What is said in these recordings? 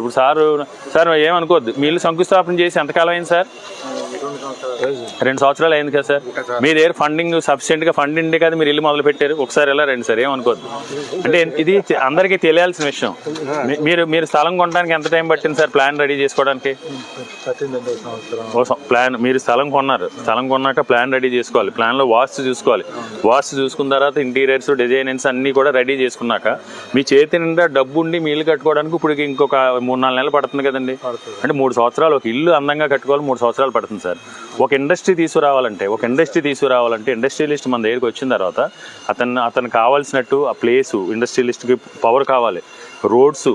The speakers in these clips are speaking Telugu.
ఇప్పుడు సార్ సార్ ఏమనుకోవద్దు. మీ ఇల్లు శంకుస్థాపన చేసి ఎంతకాలం అయింది సార్? రెండు సంవత్సరాలు అయింది కదా సార్. మీ దగ్గర ఫండింగ్ సఫిషియెంట్గా ఫండ్ ఉండే కదా మీరు ఇల్లు మొదలు పెట్టారు. ఒకసారి ఎలా రండి సార్? ఏమనుకోవద్దు అంటే ఇది అందరికీ తెలియాల్సిన విషయం. మీరు మీరు స్థలం కొనడానికి ఎంత టైం పట్టింది సార్ ప్లాన్ రెడీ చేసుకోవడానికి? ప్లాన్ మీరు స్థలం కొన్నారు. స్థలం కొన్నాక ప్లాన్ రెడీ చేసుకోవాలి. ప్లాన్లో వాస్తు చూసుకోవాలి. వాస్తు చూసుకున్న తర్వాత ఇంటీరియర్స్ డిజైనర్స్ అన్ని కూడా రెడీ చేసుకున్నాక మీ చేతి నిండా డబ్బు ఉండి మీ ఇల్లు కట్టుకోవడానికి ఇప్పుడు ఇంకొక మూడు నాలుగు నెలలు పడుతుంది కదండి. అంటే మూడు సంవత్సరాలు ఒక ఇల్లు అందంగా కట్టుకోవాలి మూడు సంవత్సరాలు పడుతుంది సార్. ఒక ఇండస్ట్రీ తీసుకురావాలంటే ఒక ఇండస్ట్రీ తీసుకురావాలంటే ఇండస్ట్రియలిస్ట్ మన దగ్గరికి వచ్చిన తర్వాత అతను అతను కావాల్సినట్టు ఆ ప్లేసు ఇండస్ట్రియలిస్ట్కి పవర్ కావాలి. రోడ్స్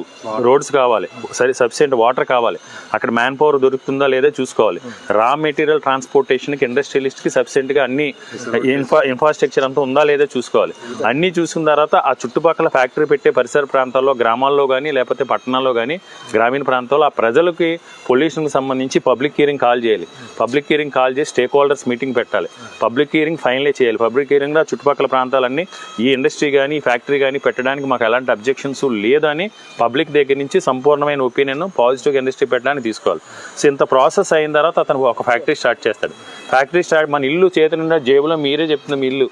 రోడ్స్ కావాలి. సరే సఫిషియెంట్ వాటర్ కావాలి. అక్కడ మ్యాన్ పవర్ దొరుకుతుందా లేదా చూసుకోవాలి. రా మెటీరియల్ ట్రాన్స్పోర్టేషన్కి ఇండస్ట్రియలిస్ట్కి సఫిషియెంట్గా అన్ని ఇన్ఫ్రా ఇన్ఫ్రాస్ట్రక్చర్ అంతా ఉందా లేదా చూసుకోవాలి. అన్నీ చూసుకున్న తర్వాత ఆ చుట్టుపక్కల ఫ్యాక్టరీ పెట్టే పరిసర ప్రాంతాల్లో గ్రామాల్లో కానీ లేకపోతే పట్టణాల్లో కానీ గ్రామీణ ప్రాంతాల్లో ఆ ప్రజలకి పొల్యూషన్కి సంబంధించి పబ్లిక్ హియరింగ్ కాల్ చేయాలి. పబ్లిక్ హియరింగ్ కాల్ చేసి స్టేక్ హోల్డర్స్ మీటింగ్ పెట్టాలి. పబ్లిక్ హియరింగ్ ఫైనలే చేయాలి. పబ్లిక్ హియరింగ్ చుట్టుపక్కల ప్రాంతాలన్నీ ఈ ఇండస్ట్రీ కానీ ఈ ఫ్యాక్టరీ కానీ పెట్టడానికి మాకు ఎలాంటి అబ్జెక్షన్స్ లేదని పబ్లిక్ దగ్గర నుంచి సంపూర్ణమైన ఒపీనియన్ పాజిటివ్ ఇండస్ట్రీ పెట్టడానికి తీసుకోవాలి. సో ఇంత ప్రాసెస్ అయిన తర్వాత అతను ఒక ఫ్యాక్టరీ స్టార్ట్ చేస్తాడు. ఫ్యాక్టరీ స్టార్ట్ మన ఇల్లు చేతి నిండా జేబులో మీరే చెప్తున్న మీ ఇల్లు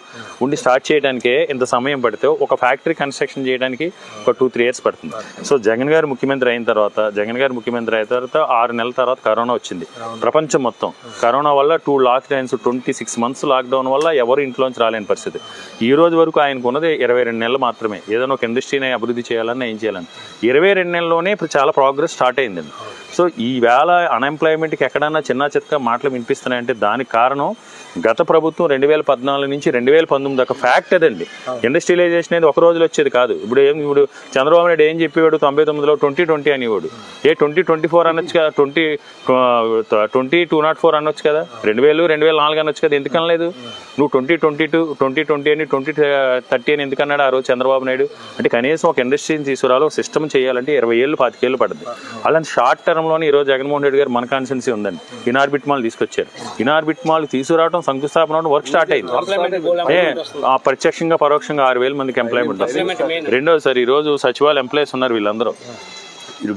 ఉండి స్టార్ట్ చేయడానికే ఇంత సమయం పడితే ఒక ఫ్యాక్టరీ కన్స్ట్రక్షన్ చేయడానికి ఒక టూ త్రీ ఇయర్స్ పడుతుంది. సో జగన్ గారు ముఖ్యమంత్రి అయిన తర్వాత జగన్ గారు ముఖ్యమంత్రి అయిన తర్వాత ఆరు నెలల తర్వాత కరోనా వచ్చింది. ప్రపంచం మొత్తం కరోనా వల్ల two lockdowns twenty six months lockdown వల్ల ఎవరు ఇంట్లోంచి రాలేని పరిస్థితి. ఈ రోజు వరకు ఆయనకు ఉన్నది ఇరవై రెండు నెలలు మాత్రమే. ఏదైనా ఒక ఇండస్ట్రీని అభివృద్ధి చేయాలన్నా ఏం చేయాలి చేయాలని. ఇరవై రెండు నెలల్లోనే ఇప్పుడు చాలా ప్రోగ్రెస్ స్టార్ట్ అయిందండి సో ఈ వేళ అన్ఎంప్లాయ్మెంట్కి ఎక్కడన్నా చిన్న చిత్క మాటలు వినిపిస్తున్నాయంటే దానికి కారణం గత ప్రభుత్వం రెండు వేల పద్నాలుగు నుంచి రెండు వేల పంతొమ్మిది దాకా ఫ్యాక్ట్ అదండి. ఇండస్ట్రియలైజేషన్ అనేది ఒక రోజులో వచ్చేది కాదు. ఇప్పుడు ఏం ఇప్పుడు చంద్రబాబు నాయుడు ఏం చెప్పేవాడు? తొంభై తొమ్మిదిలో ట్వంటీ ట్వంటీ అనేవాడు. ఏ ట్వంటీ ట్వంటీ ఫోర్ అనొచ్చు కదా? Twenty twenty two not four అనొచ్చు కదా? రెండు వేలు రెండు వేల నాలుగు అనొచ్చు కదా? ఎందుకు అనలేదు నువ్వు twenty twenty two twenty twenty అని ట్వంటీ థర్టీ అని ఎందుకు అన్నాడు ఆ రోజు చంద్రబాబు నాయుడు? అంటే కనీసం ఒక ఇండస్ట్రీని తీసుకురావాలి ఒక సిస్టమ్ చేయాలంటే ఇరవై ఏళ్ళు పాతికేళ్ళు పడుతుంది అలాంటి షార్ట్ టర్మ్లోనే ఈరోజు జగన్మోహన్ రెడ్డి గారు మన కాన్స్టెన్సీ ఉందండి. ఇనార్బిట్ మాల్ తీసుకొచ్చారు. ఇనార్బిట్ మాల్ తీసుకురావడం శంకుస్థాపన వర్క్ స్టార్ట్ అయింది. ప్రత్యక్షంగా పరోక్షంగా ఆరు వేల మందికి ఎంప్లాయ్మెంట్ వస్తుంది. రెండోది సార్ ఈ రోజు సచివాలయ ఎంప్లాయీస్ ఉన్నారు వీళ్ళందరూ.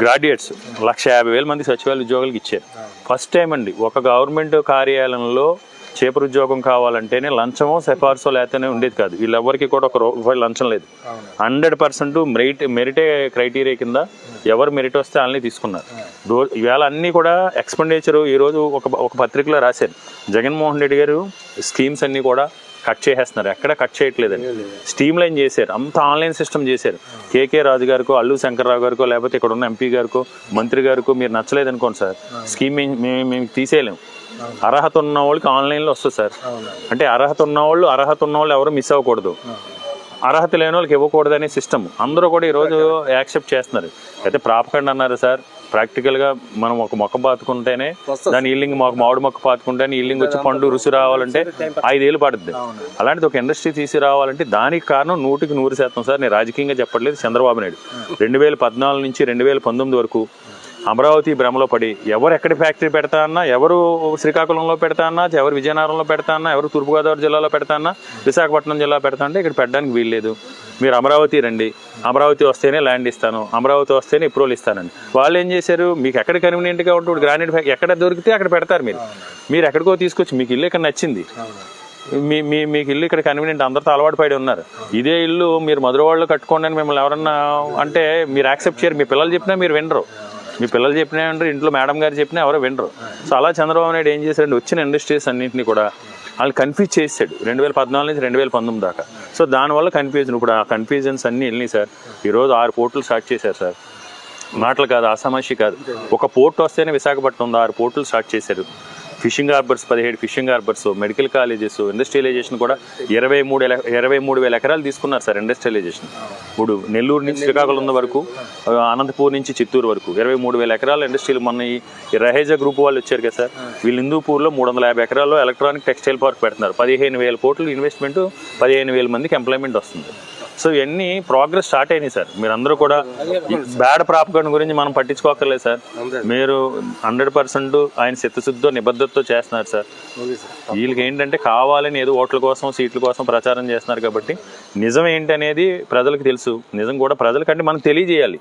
గ్రాడ్యుయేట్స్ లక్ష యాభై వేల మంది సచివాలయ ఉద్యోగాలకు ఇచ్చారు. ఫస్ట్ టైం అండి. ఒక గవర్నమెంట్ కార్యాలయంలో చేపర్ ఉద్యోగం కావాలంటేనే లంచమో సిఫార్సో లేకపోతే ఉండేది కాదు. వీళ్ళెవరికి కూడా ఒక రూపాయి లంచం లేదు. హండ్రెడ్ పర్సెంట్ మెరిట్ మెరిటే క్రైటీరియా కింద ఎవరు మెరిట్ వస్తే వాళ్ళని తీసుకున్నారు. రో ఇవాళ అన్నీ కూడా ఎక్స్పెండిచర్. ఈరోజు ఒక ఒక పత్రికలో రాశారు. జగన్మోహన్ రెడ్డి గారు స్కీమ్స్ అన్నీ కూడా కట్ చేసేస్తున్నారు. ఎక్కడ కట్ చేయట్లేదండి. స్టీమ్ లైన్ చేశారు. అంత ఆన్లైన్ సిస్టమ్ చేశారు. కేకే రాజు గారికో అల్లు శంకర్రావు గారికో లేకపోతే ఇక్కడ ఉన్న ఎంపీ గారికో మంత్రి గారికో మీరు నచ్చలేదు అనుకోండి సార్. స్కీమ్ మేము మేము మేము తీసేయలేము అర్హత ఉన్న వాళ్ళకి ఆన్లైన్లో వస్తుంది సార్. అంటే అర్హత ఉన్న వాళ్ళు అర్హత ఉన్న వాళ్ళు ఎవరు మిస్ అవ్వకూడదు. అర్హత లేని వాళ్ళకి ఇవ్వకూడదు అనే సిస్టమ్. అందరూ కూడా ఈరోజు యాక్సెప్ట్ చేస్తున్నారు. అయితే ప్రాపకండి అన్నారు సార్. ప్రాక్టికల్గా మనం ఒక మొక్క పాతుకుంటేనే దాని ఈల్లింగ్ మాకు మామిడి మొక్క పాతుకుంటేనే ఈల్లింగ్ వచ్చి పండు రుచి రావాలంటే ఐదేళ్ళు పడుతుంది అలాంటిది ఒక ఇండస్ట్రీ తీసుకురావాలంటే దానికి కారణం నూటికి నూరు శాతం సార్ నేను రాజకీయంగా చెప్పట్లేదు చంద్రబాబు నాయుడు. రెండు వేల పద్నాలుగు నుంచి రెండు వేల పంతొమ్మిది వరకు అమరావతి భ్రమలో పడి ఎవరు ఎక్కడ ఫ్యాక్టరీ పెడతా అన్నా ఎవరు శ్రీకాకుళంలో పెడతా అన్నా ఎవరు విజయనగరంలో పెడతా అన్నా ఎవరు తూర్పుగోదావరి జిల్లాలో పెడతా అన్నా విశాఖపట్నం జిల్లా పెడతా అంటే ఇక్కడ పెట్టడానికి వీల్లేదు మీరు అమరావతి రండి. అమరావతి వస్తేనే ల్యాండ్ ఇస్తాను. అమరావతి వస్తేనే ఇప్రోలు ఇస్తానండి వాళ్ళు ఏం చేశారు? మీకు ఎక్కడ కన్వీనియంట్గా ఉంటుంది గ్రానైట్ ఫ్యాక్ ఎక్కడ దొరికితే అక్కడ పెడతారు మీరు. మీరు ఎక్కడికో తీసుకొచ్చి మీకు ఇల్లు ఇక్కడ నచ్చింది. మీ మీ మీకు ఇల్లు ఇక్కడ కన్వీనియంట్ అందరితో అలవాటు పడి ఉన్నారు. ఇదే ఇల్లు మీరు మధురవాళ్ళు కట్టుకోండి అని మిమ్మల్ని ఎవరన్నా అంటే మీరు యాక్సెప్ట్ చేయరు. మీ పిల్లలు చెప్పినా మీరు వినరు. మీ పిల్లలు చెప్పినా వినరు ఇంట్లో మేడం గారు చెప్పినా ఎవరో వినరు. సో అలా చంద్రబాబు నాయుడు ఏం చేశాడు వచ్చిన ఇండస్ట్రీస్ అన్నింటినీ కూడా వాళ్ళు కన్ఫ్యూజ్ చేసాడు రెండు వేల పద్నాలుగు నుంచి రెండు వేల పంతొమ్మిది దాకా. సో దానివల్ల కన్ఫ్యూజన్ ఇప్పుడు ఆ కన్ఫ్యూజన్స్ అన్నీ వెళ్ళినాయి సార్. ఈరోజు ఆరు పోర్టులు స్టార్ట్ చేశారు సార్. మాటలు కాదు అసమస్య కాదు. ఒక పోర్ట్ వస్తేనే విశాఖపట్నం ఉంది ఆరు పోర్టులు స్టార్ట్ చేశారు. ఫిషింగ్ హార్బర్స్ పదిహేడు fishing harbours medical colleges industrialisation కూడా ఇరవై మూడు ఇరవై మూడు వేల ఎకరాలు తీసుకున్నారు సార్ ఇండస్ట్రియలైజేషన్ ఇప్పుడు నెల్లూరు నుంచి శ్రీకాకుళం వరకు అనంతపూర్ నుంచి చిత్తూరు వరకు ఇరవై మూడు వేల ఎకరాల ఇండస్ట్రీలు మొన్న ఈ ఈ రహేజా గ్రూప్ వాళ్ళు వచ్చారు కదా సార్ వీళ్ళు హిందూపూర్లో మూడు వందల యాభై ఎకరాల్లో ఎలక్ట్రానిక్ టెక్స్టైల్ పార్క్ పెడుతున్నారు. పదిహేను వేల కోట్లు ఇన్వెస్ట్మెంట్ పదిహేను వేల మందికి ఎంప్లాయ్మెంట్ వస్తుంది. సో ఇవన్నీ ప్రోగ్రెస్ స్టార్ట్ అయినాయి సార్. మీరందరూ కూడా బ్యాడ్ ప్రాపగండ్ గురించి మనం పట్టించుకోకర్లేదు సార్. మీరు హండ్రెడ్ పర్సెంట్ ఆయన చిత్తశుద్ధితో నిబద్ధతతో చేస్తున్నారు సార్. వీళ్ళకి ఏంటంటే కావాలని ఏదో ఓట్ల కోసం సీట్ల కోసం ప్రచారం చేస్తున్నారు కాబట్టి నిజం ఏంటి అనేది ప్రజలకు తెలుసు. నిజం కూడా ప్రజలకంటే మనం తెలియజేయాలి.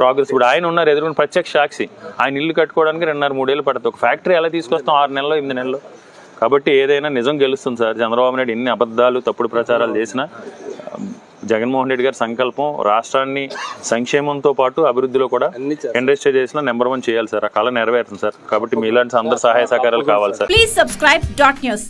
ప్రోగ్రెస్ ఇప్పుడు ఆయన ఉన్నారు ఎదురుకున్న ప్రత్యక్ష సాక్షి. ఆయన ఇల్లు కట్టుకోవడానికి రెండున్నర మూడేళ్ళు పడుతుంది. ఒక ఫ్యాక్టరీ ఎలా తీసుకొస్తాం? ఆరు నెలలు ఎనిమిది నెలలు. కాబట్టి ఏదైనా నిజం గెలుస్తుంది సార్. చంద్రబాబు నాయుడు ఎన్ని అబద్ధాలు తప్పుడు ప్రచారాలు చేసినా జగన్మోహన్ రెడ్డి గారి సంకల్పం రాష్ట్రాన్ని సంక్షేమంతో పాటు అభివృద్ధిలో కూడా ఇండస్ట్రియలైజేషన్ నెంబర్ వన్ చేయాలి సార్. ఆ కళ నెరవేరుతుంది సార్. కాబట్టి మీలాంటి అందరి సహాయ సహకారాలు కావాలి sir. Please subscribe dot news.